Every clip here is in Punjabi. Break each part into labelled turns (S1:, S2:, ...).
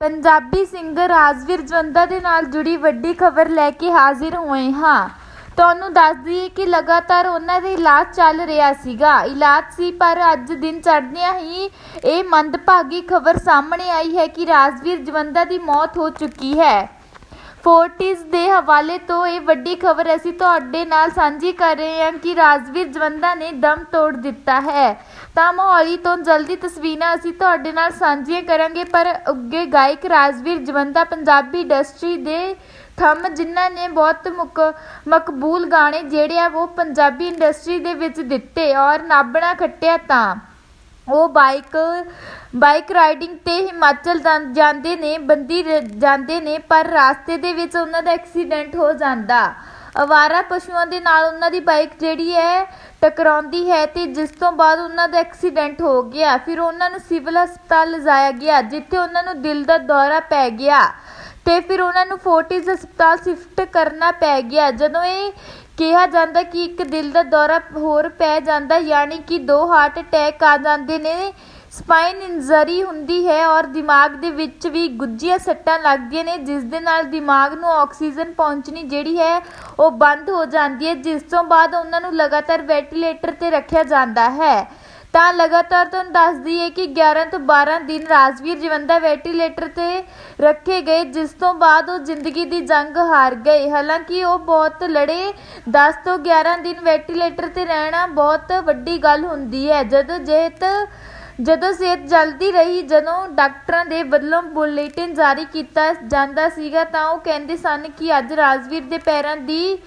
S1: ਪੰਜਾਬੀ ਸਿੰਗਰ ਰਾਜਵੀਰ ਜਵੰਦਾ ਦੇ ਨਾਲ ਜੁੜੀ ਵੱਡੀ ਖਬਰ ਲੈ ਕੇ ਹਾਜ਼ਰ ਹੋਏ ਹਾਂ। ਤੁਹਾਨੂੰ ਦੱਸ ਦਈਏ ਕਿ ਲਗਾਤਾਰ ਉਹਨਾਂ ਦਾ ਇਲਾਜ ਚੱਲ ਰਿਹਾ ਸੀਗਾ। ਇਲਾਜ ਸੀ, ਪਰ ਅੱਜ ਦਿਨ ਚੜ੍ਹਦਿਆਂ ਹੀ ਇਹ ਮੰਦਭਾਗੀ ਖਬਰ ਸਾਹਮਣੇ ਆਈ ਹੈ ਕਿ ਰਾਜਵੀਰ ਜਵੰਦਾ ਦੀ ਮੌਤ ਹੋ ਚੁੱਕੀ ਹੈ। ਫੋਰਟਿਸ ਦੇ ਹਵਾਲੇ ਤੋਂ ਇਹ ਵੱਡੀ ਖਬਰ ਅਸੀਂ ਤੁਹਾਡੇ ਨਾਲ ਸਾਂਝੀ ਕਰ ਰਹੇ ਹਾਂ ਕਿ ਰਾਜਵੀਰ ਜਵੰਦਾ ਨੇ ਦਮ ਤੋੜ ਦਿੱਤਾ ਹੈ। ਤਾਂ ਮੋਹਾਲੀ ਤੋਂ ਜਲਦੀ ਤਸਵੀਰਾਂ ਅਸੀਂ ਤੁਹਾਡੇ ਨਾਲ ਸਾਂਝੀਆਂ ਕਰਾਂਗੇ, ਪਰ ਉੱਗੇ ਗਾਇਕ ਰਾਜਵੀਰ ਜਵੰਦਾ ਪੰਜਾਬੀ ਇੰਡਸਟਰੀ ਦੇ ਥੰਮ ਜਿਨ੍ਹਾਂ ਨੇ ਬਹੁਤ ਮੁਕ, ਮਕਬੂਲ ਗਾਣੇ ਜਿਹੜੇ ਆ ਉਹ ਪੰਜਾਬੀ ਇੰਡਸਟਰੀ ਦੇ ਵਿੱਚ ਦਿੱਤੇ ਔਰ ਨਾਬਣਾ ਖੱਟਿਆ ਤਾਂ। ਉਹ ਬਾਈਕ ਬਾਈਕ ਰਾਈਡਿੰਗ ਤੇ ਹਿਮਾਚਲ ਜਾਂ- ਜਾਂਦੇ ਨੇ, ਬੰਦੀ ਰ- ਜਾਂਦੇ ਨੇ, ਪਰ ਰਾਸਤੇ ਦੇ ਵਿੱਚ ਉਹਨਾਂ ਦਾ ਐਕਸੀਡੈਂਟ ਹੋ ਜਾਂਦਾ। ਅਵਾਰਾ ਪਸ਼ੂਆਂ ਦੇ ਨਾਲ ਉਹਨਾਂ ਦੀ ਬਾਈਕ ਜਿਹੜੀ ਹੈ ਟਕਰਾਉਂਦੀ ਹੈ ਤੇ ਜਿਸ ਤੋਂ ਬਾਅਦ ਉਹਨਾਂ ਦਾ ਐਕਸੀਡੈਂਟ ਹੋ ਗਿਆ। ਫਿਰ ਉਹਨਾਂ ਨੂੰ ਸਿਵਲ ਹਸਪਤਾਲ ਲਿਜਾਇਆ ਗਿਆ, ਜਿੱਥੇ ਉਹਨਾਂ ਨੂੰ ਦਿਲ ਦਾ ਦੌਰਾ ਪੈ ਗਿਆ ਤੇ ਫਿਰ ਉਹਨਾਂ ਨੂੰ ਫੋਰਟਿਸ ਹਸਪਤਾਲ ਸ਼ਿਫਟ ਕਰਨਾ ਪੈ ਗਿਆ। ਜਦੋਂ ਇਹ ਕਿਹਾ ਜਾਂਦਾ ਕਿ ਇੱਕ ਦਿਲ ਦਾ ਦੌਰਾ ਹੋਰ ਪੈ ਜਾਂਦਾ, ਯਾਨੀ ਕਿ ਦੋ ਹਾਰਟ ਅਟੈਕ ਆ ਜਾਂਦੇ ਨੇ ਸਪਾਈਨ ਇੰਜਰੀ ਹੁੰਦੀ ਹੈ ਔਰ ਦਿਮਾਗ ਦੇ ਵਿੱਚ ਵੀ ਗੁੱਝੀਆਂ ਸੱਟਾਂ ਲੱਗਦੀਆਂ ਨੇ, ਜਿਸ ਦੇ ਨਾਲ ਦਿਮਾਗ ਨੂੰ ਆਕਸੀਜਨ ਪਹੁੰਚਣੀ ਜਿਹੜੀ ਹੈ ਉਹ ਬੰਦ ਹੋ ਜਾਂਦੀ ਹੈ, ਜਿਸ ਤੋਂ ਬਾਅਦ ਉਹਨਾਂ ਨੂੰ ਲਗਾਤਾਰ ਵੈਂਟੀਲੇਟਰ ਤੇ ਰੱਖਿਆ ਜਾਂਦਾ ਹੈ। ਤਾਂ ਲਗਾਤਾਰ ਤੁਹਾਨੂੰ ਦੱਸ ਦਈਏ ਕਿ 11 ਤੋਂ 12 ਦਿਨ ਰਾਜਵੀਰ ਜਵੰਦਾ ਵੈਂਟੀਲੇਟਰ ਤੇ ਰੱਖੇ ਗਏ, ਜਿਸ ਤੋਂ ਬਾਅਦ ਉਹ ਜ਼ਿੰਦਗੀ ਦੀ ਜੰਗ ਹਾਰ ਗਏ। ਹਾਲਾਂਕਿ ਉਹ ਬਹੁਤ ਲੜੇ 10 ਤੋਂ 11 ਦਿਨ ਵੈਂਟੀਲੇਟਰ ਤੇ ਰਹਿਣਾ ਬਹੁਤ ਵੱਡੀ ਗੱਲ ਹੁੰਦੀ ਹੈ। ਜਦੋਂ ਜੇਤ ਜਦੋਂ ਸਿਹਤ ਜਲਦੀ ਰਹੀ, ਜਦੋਂ ਡਾਕਟਰਾਂ ਦੇ ਵੱਲੋਂ ਬੁਲੇਟਿਨ ਜਾਰੀ ਕੀਤਾ ਜਾਂਦਾ ਸੀਗਾ, ਤਾਂ ਉਹ ਕਹਿੰਦੇ ਸਨ ਕਿ ਅੱਜ ਰਾਜਵੀਰ ਦੇ ਪੈਰਾਂ ਦੀ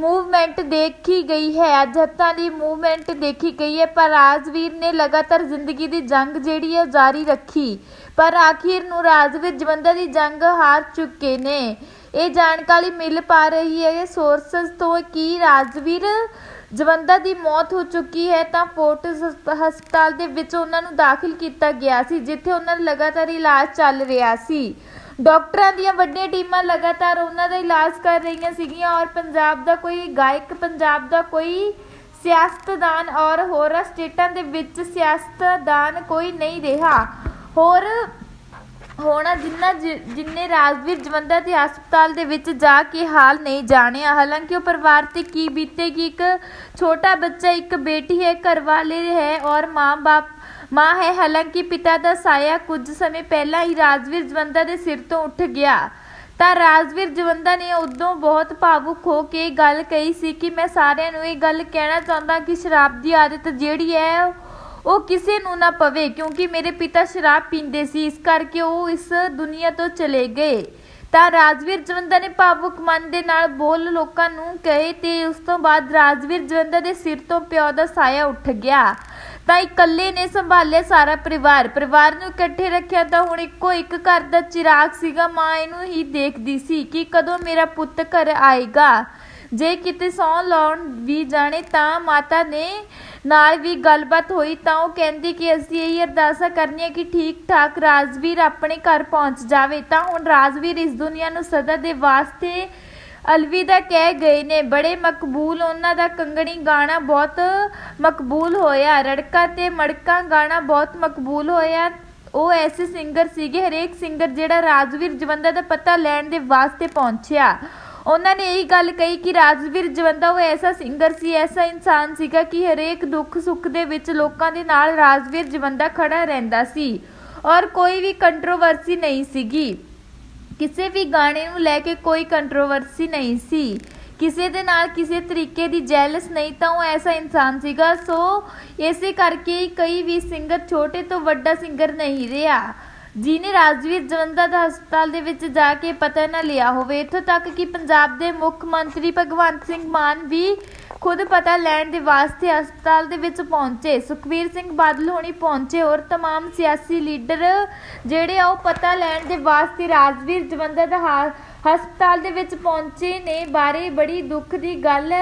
S1: ਮੂਵਮੈਂਟ ਦੇਖੀ ਗਈ ਹੈ। ਅੱਜ ਹੱਥਾਂ ਦੀ ਮੂਵਮੈਂਟ ਦੇਖੀ ਗਈ ਹੈ, ਪਰ ਰਾਜਵੀਰ ਨੇ ਲਗਾਤਾਰ ਜ਼ਿੰਦਗੀ ਦੀ ਜੰਗ ਜਿਹੜੀ ਹੈ ਉਹ ਜਾਰੀ ਰੱਖੀ। ਪਰ ਆਖਿਰ ਨੂੰ ਰਾਜਵੀਰ ਜਵੰਦਾ ਦੀ ਜੰਗ ਹਾਰ ਚੁੱਕੇ ਨੇ। ਇਹ ਜਾਣਕਾਰੀ ਮਿਲ ਪਾ ਰਹੀ ਹੈ। ਸੋਰਸਸ ਤੋਂ ਕਿ ਰਾਜਵੀਰ ਜਵੰਦਾ ਦੀ ਮੌਤ ਹੋ ਚੁੱਕੀ ਹੈ ਤਾਂ ਫੋਰਟਿਸ ਹਸਪਤਾਲ ਦੇ ਵਿੱਚ ਉਹਨਾਂ ਨੂੰ ਦਾਖਲ ਕੀਤਾ ਗਿਆ ਸੀ, ਜਿੱਥੇ ਉਹਨਾਂ ਦਾ ਲਗਾਤਾਰ ਇਲਾਜ ਚੱਲ ਰਿਹਾ ਸੀ। ਡਾਕਟਰਾਂ ਦੀਆਂ ਵੱਡੀਆਂ ਟੀਮਾਂ ਲਗਾਤਾਰ ਉਹਨਾਂ ਦਾ ਇਲਾਜ ਕਰ ਰਹੀਆਂ ਸੀਗੀਆਂ ਔਰ ਪੰਜਾਬ ਦਾ ਕੋਈ ਗਾਇਕ, ਪੰਜਾਬ ਦਾ ਕੋਈ ਸਿਆਸਤਦਾਨ ਔਰ ਹੋਰਾਂ ਸਟੇਟਾਂ ਦੇ ਵਿੱਚ ਸਿਆਸਤਦਾਨ ਕੋਈ ਨਹੀਂ ਰਿਹਾ। ਹੋਰ ਹੋਣਾ ਜਿੰਨਾ ਜਿ- ਜਿੰਨੇ ਰਾਜਵੀਰ ਜਵੰਦਾ ਦੇ ਹਸਪਤਾਲ ਦੇ ਵਿੱਚ ਜਾ ਕੇ ਹਾਲ ਨਹੀਂ ਜਾਣਿਆ। ਹਾਲਾਂਕਿ ਉਹ ਪਰਿਵਾਰ ਤੇ ਕੀ ਬੀਤੇਗੀ, ਇੱਕ ਛੋਟਾ ਬੱਚਾ, ਇੱਕ ਬੇਟੀ ਹੈ, ਘਰ ਵਾਲੇ ਹੈ ਔਰ ਮਾਂ-ਬਾਪ, ਮਾਂ ਹੈ। ਹਾਲਾਂਕਿ ਪਿਤਾ ਦਾ ਸਾਇਆ ਕੁਝ ਸਮੇਂ ਪਹਿਲਾਂ ਹੀ ਰਾਜਵੀਰ ਜਵੰਦਾ ਦੇ ਸਿਰ ਤੋਂ ਉੱਠ ਗਿਆ। ਤਾਂ ਰਾਜਵੀਰ ਜਵੰਦਾ ਨੇ ਉਦੋਂ ਬਹੁਤ ਭਾਵੁਕ ਹੋ ਕੇ ਗੱਲ ਕਹੀ ਸੀ ਕਿ ਮੈਂ ਸਾਰਿਆਂ ਨੂੰ ਇਹ ਗੱਲ ਕਹਿਣਾ ਚਾਹੁੰਦਾ ਕਿ ਸ਼ਰਾਬ ਦੀ ਆਦਤ ਜਿਹੜੀ ਹੈ ਉਹ ਕਿਸੇ ਨੂੰ ਨਾ ਪਵੇ, ਕਿਉਂਕਿ ਮੇਰੇ ਪਿਤਾ ਸ਼ਰਾਬ ਪੀਂਦੇ ਸੀ। ਇਸ ਕਰਕੇ ਉਹ ਇਸ ਦੁਨੀਆ ਤੋਂ ਚਲੇ ਗਏ। ਤਾਂ ਰਾਜਵੀਰ ਜਵੰਦਾ ਨੇ ਭਾਵੁਕ ਮਨ ਦੇ ਨਾਲ ਬੋਲ ਲੋਕਾਂ ਨੂੰ ਕਹੇ ਤੇ ਉਸ ਤੋਂ ਬਾਅਦ ਰਾਜਵੀਰ ਜਵੰਦਾ ਦੇ ਸਿਰ ਤੋਂ ਪਿਓ ਦਾ ਸਾਇਆ ਉੱਠ ਗਿਆ। ਤਾਂ ਇਕੱਲੇ ਨੇ ਸੰਭਾਲਿਆ ਸਾਰਾ ਪਰਿਵਾਰ। ਪਰਿਵਾਰ ਨੂੰ ਇਕੱਠੇ ਰੱਖਿਆ ਤਾਂ ਹੁਣ ਇੱਕੋ ਇੱਕ ਘਰ ਦਾ ਚਿਰਾਗ ਸੀਗਾ। ਮਾਂ ਇਹਨੂੰ ਹੀ ਦੇਖਦੀ ਸੀ ਕਿ ਕਦੋਂ ਮੇਰਾ ਪੁੱਤ ਘਰ ਆਏਗਾ। ਜੇ ਕਿਤੇ ਸੌਂ ਲਾਉਣ ਵੀ ਜਾਣੇ ਤਾਂ ਮਾਤਾ ਨੇ ਨਾਲ ਵੀ ਗੱਲਬਾਤ ਹੋਈ ਤਾਂ ਉਹ ਕਹਿੰਦੀ ਕਿ ਅਸੀਂ ਇਹ ਅਰਦਾਸਾਂ ਕਰਨੀਆਂ ਕਿ ਠੀਕ ਠਾਕ ਰਾਜਵੀਰ ਆਪਣੇ ਘਰ ਪਹੁੰਚ ਜਾਵੇ। ਤਾਂ ਹੁਣ ਰਾਜਵੀਰ ਇਸ ਦੁਨੀਆ ਨੂੰ ਸਦਾ ਦੇ ਵਾਸਤੇ ਅਲਵਿਦਾ ਕਹਿ ਗਏ ਨੇ। ਬੜੇ ਮਕਬੂਲ ਉਹਨਾਂ ਦਾ ਕੰਗਣੀ ਗਾਣਾ ਬਹੁਤ ਮਕਬੂਲ ਹੋਇਆ। ਰੜਕਾ ਤੇ ਮੜਕਾ ਗਾਣਾ ਬਹੁਤ ਮਕਬੂਲ ਹੋਇਆ। ਉਹ ਐਸੇ ਸਿੰਗਰ ਸੀਗੇ, ਹਰੇਕ ਸਿੰਗਰ ਜਿਹੜਾ ਰਾਜਵੀਰ ਜਵੰਦਾ ਦਾ ਪਤਾ ਲੈਣ ਦੇ ਵਾਸਤੇ ਪਹੁੰਚਿਆ। ਉਹਨਾਂ ਨੇ ਇਹ ਗੱਲ ਕਹੀ ਕਿ ਰਾਜਵੀਰ ਜਵੰਦਾ ਉਹ ਐਸਾ ਸਿੰਗਰ ਸੀ, ਐਸਾ ਇਨਸਾਨ ਸੀਗਾ ਕਿ ਹਰੇਕ ਦੁੱਖ ਸੁੱਖ ਦੇ ਵਿੱਚ ਲੋਕਾਂ ਦੇ ਨਾਲ ਰਾਜਵੀਰ ਜਵੰਦਾ ਖੜਾ ਰਹਿੰਦਾ ਸੀ ਔਰ ਕੋਈ ਵੀ ਕੰਟਰੋਵਰਸੀ ਨਹੀਂ ਸੀਗੀ। ਕਿਸੇ ਵੀ ਗਾਣੇ ਨੂੰ ਲੈ ਕੇ ਕੋਈ ਕੰਟਰੋਵਰਸੀ ਨਹੀਂ ਸੀ। ਕਿਸੇ ਦੇ ਨਾਲ ਕਿਸੇ ਤਰੀਕੇ ਦੀ ਜੈਲਸ ਨਹੀਂ ਤਾਂ ਉਹ ਐਸਾ ਇਨਸਾਨ ਸੀਗਾ। ਸੋ ਇਸੇ ਕਰਕੇ ਕਈ ਵੀ ਸਿੰਗਰ ਛੋਟੇ ਤੋਂ ਵੱਡਾ ਸਿੰਗਰ ਨਹੀਂ ਰਿਹਾ। ਜਿਨੇ ਰਾਜਵੀਰ ਜਵੰਦਾ ਦਾ ਹਸਪਤਾਲ ਦੇ ਵਿੱਚ ਜਾ ਕੇ ਪਤਾ ਨਾ ਲਿਆ ਹੋਵੇ ਇੱਥੋਂ ਤੱਕ ਕਿ ਪੰਜਾਬ ਦੇ ਮੁੱਖ ਮੰਤਰੀ ਭਗਵੰਤ ਸਿੰਘ ਮਾਨ ਵੀ ਖੁਦ ਪਤਾ ਲੈਣ ਦੇ ਵਾਸਤੇ ਹਸਪਤਾਲ ਦੇ ਵਿੱਚ ਪਹੁੰਚੇ ਸੁਖਬੀਰ ਸਿੰਘ ਬਾਦਲ ਹੋਣੀ ਪਹੁੰਚੇ ਔਰ तमाम ਸਿਆਸੀ ਲੀਡਰ ਜਿਹੜੇ ਆ ਉਹ ਪਤਾ ਲੈਣ ਦੇ ਵਾਸਤੇ ਰਾਜਵੀਰ ਜਵੰਦਾ ਦਾ ਹਾ- ਹਸਪਤਾਲ ਦੇ ਵਿੱਚ ਪਹੁੰਚੇ ਨੇ ਬਾਰੇ ਬੜੀ ਦੁੱਖ ਦੀ ਗੱਲ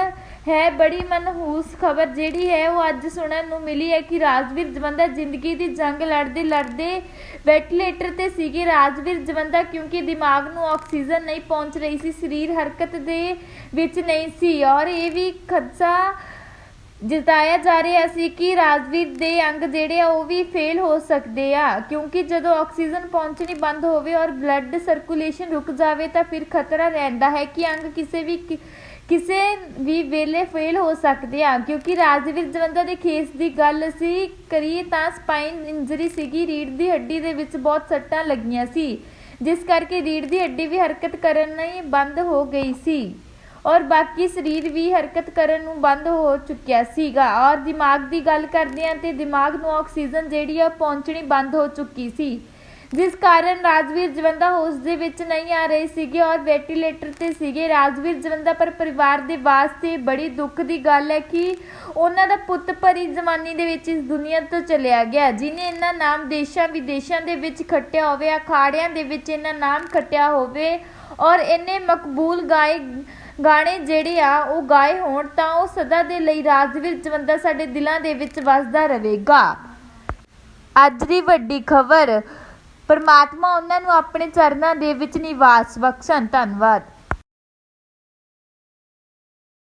S1: ਹੈ, ਬੜੀ ਮਨਹੂਸ ਖਬਰ ਜਿਹੜੀ ਹੈ, ਉਹ ਅੱਜ ਸੁਣਨ ਨੂੰ ਮਿਲੀ ਹੈ ਕਿ ਰਾਜਵੀਰ ਜਵੰਦਾ ਜ਼ਿੰਦਗੀ ਦੀ ਜੰਗ ਲੜਦੇ ਲੜਦੇ ਵੈਂਟੀਲੇਟਰ ਤੇ ਸੀਗੇ। ਰਾਜਵੀਰ ਜਵੰਦਾ ਕਿਉਂਕਿ ਦਿਮਾਗ ਨੂੰ ਆਕਸੀਜਨ ਨਹੀਂ ਪਹੁੰਚ ਰਹੀ ਸੀ, ਸਰੀਰ ਹਰਕਤ ਦੇ ਵਿੱਚ ਨਹੀਂ ਸੀ ਔਰ ਇਹ ਵੀ ਖਦਸ਼ਾ ਜਤਾਇਆ ਜਾ ਰਿਹਾ ਸੀ ਕਿ ਰਾਜਵੀਰ ਦੇ ਅੰਗ ਜਿਹੜੇ ਆ, ਉਹ ਵੀ ਫੇਲ ਹੋ ਸਕਦੇ ਆ। ਕਿਉਂਕਿ ਜਦੋਂ ਆਕਸੀਜਨ ਪਹੁੰਚਣੀ ਬੰਦ ਹੋਵੇ ਔਰ ਬਲੱਡ ਸਰਕੂਲੇਸ਼ਨ ਰੁਕ ਜਾਵੇ ਤਾਂ ਫਿਰ ਖਤਰਾ ਰਹਿੰਦਾ ਹੈ ਕਿ ਅੰਗ ਕਿਸੇ ਵੀ ਕਿ- ਕਿਸੇ ਵੀ ਵੇਲੇ ਫੇਲ ਹੋ ਸਕਦੇ ਆ, ਕਿਉਂਕਿ ਰਾਜਵੀਰ ਜਵੰਦਾ ਦੇ ਖੇਸ ਦੀ ਗੱਲ ਅਸੀਂ ਕਰੀਏ ਤਾਂ ਸਪਾਈਨ ਇੰਜਰੀ ਸੀਗੀ ਰੀੜ ਦੀ ਹੱਡੀ ਦੇ ਵਿੱਚ ਬਹੁਤ ਸੱਟਾਂ ਲੱਗੀਆਂ ਸੀ, ਜਿਸ ਕਰਕੇ ਰੀੜ ਦੀ ਹੱਡੀ ਵੀ ਹਰਕਤ ਕਰਨ ਨਹੀਂ ਬੰਦ ਹੋ ਗਈ ਸੀ ਔਰ ਬਾਕੀ ਸਰੀਰ ਵੀ ਹਰਕਤ ਕਰਨ ਨੂੰ ਬੰਦ ਹੋ ਚੁੱਕਿਆ ਸੀਗਾ। ਔਰ ਦਿਮਾਗ ਦੀ ਗੱਲ ਕਰਦੇ ਹਾਂ ਤੇ ਦਿਮਾਗ ਨੂੰ ਆਕਸੀਜਨ ਜਿਹੜੀ ਆ ਪਹੁੰਚਣੀ ਬੰਦ ਹੋ ਚੁੱਕੀ ਸੀ। ਜਿਸ ਕਾਰਨ ਰਾਜਵੀਰ ਜਵੰਦਾ ਹੋਸ਼ ਦੇ ਵਿੱਚ ਨਹੀਂ ਆ ਰਹੇ ਸੀਗੇ ਔਰ ਵੈਂਟੀਲੇਟਰ ਤੇ ਸੀਗੇ। ਰਾਜਵੀਰ ਜਵੰਦਾ ਪਰ ਪਰਿਵਾਰ ਦੇ ਵਾਸਤੇ ਬੜੀ ਦੁੱਖ ਦੀ ਗੱਲ ਹੈ ਕਿ ਉਹਨਾਂ ਦਾ ਪੁੱਤ ਭਰੀ ਜਵਾਨੀ ਦੇ ਵਿੱਚ ਇਸ ਦੁਨੀਆ ਤੋਂ ਚਲਿਆ ਗਿਆ, ਜਿਨੇ ਇਹਨਾਂ ਨਾਮ ਦੇਸ਼ਾਂ ਵਿਦੇਸ਼ਾਂ ਦੇ ਵਿੱਚ ਖੱਟਿਆ ਹੋਵੇ, ਅਖਾੜਿਆਂ ਦੇ ਵਿੱਚ ਇਹਨਾਂ ਨਾਮ ਖੱਟਿਆ ਹੋਵੇ ਔਰ ਇਹਨੇ ਮਕਬੂਲ ਗਾਏ, ਗਾਣੇ ਜਿਹੜੇ ਆ ਉਹ ਗਾਏ ਹੋਣ ਤਾਂ ਉਹ ਸਦਾ ਦੇ ਲਈ ਰਾਜਵੀਰ ਜਵੰਦਾ ਸਾਡੇ ਦਿਲਾਂ ਦੇ ਵਿੱਚ ਵੱਸਦਾ ਰਹੇਗਾ। ਅੱਜ ਦੀ ਵੱਡੀ ਖਬਰ ਪਰਮਾਤਮਾ ਉਹਨਾਂ ਨੂੰ ਆਪਣੇ ਚਰਨਾਂ ਦੇ ਵਿੱਚ ਨਿਵਾਸ ਬਖਸ਼ਣ। ਧੰਨਵਾਦ।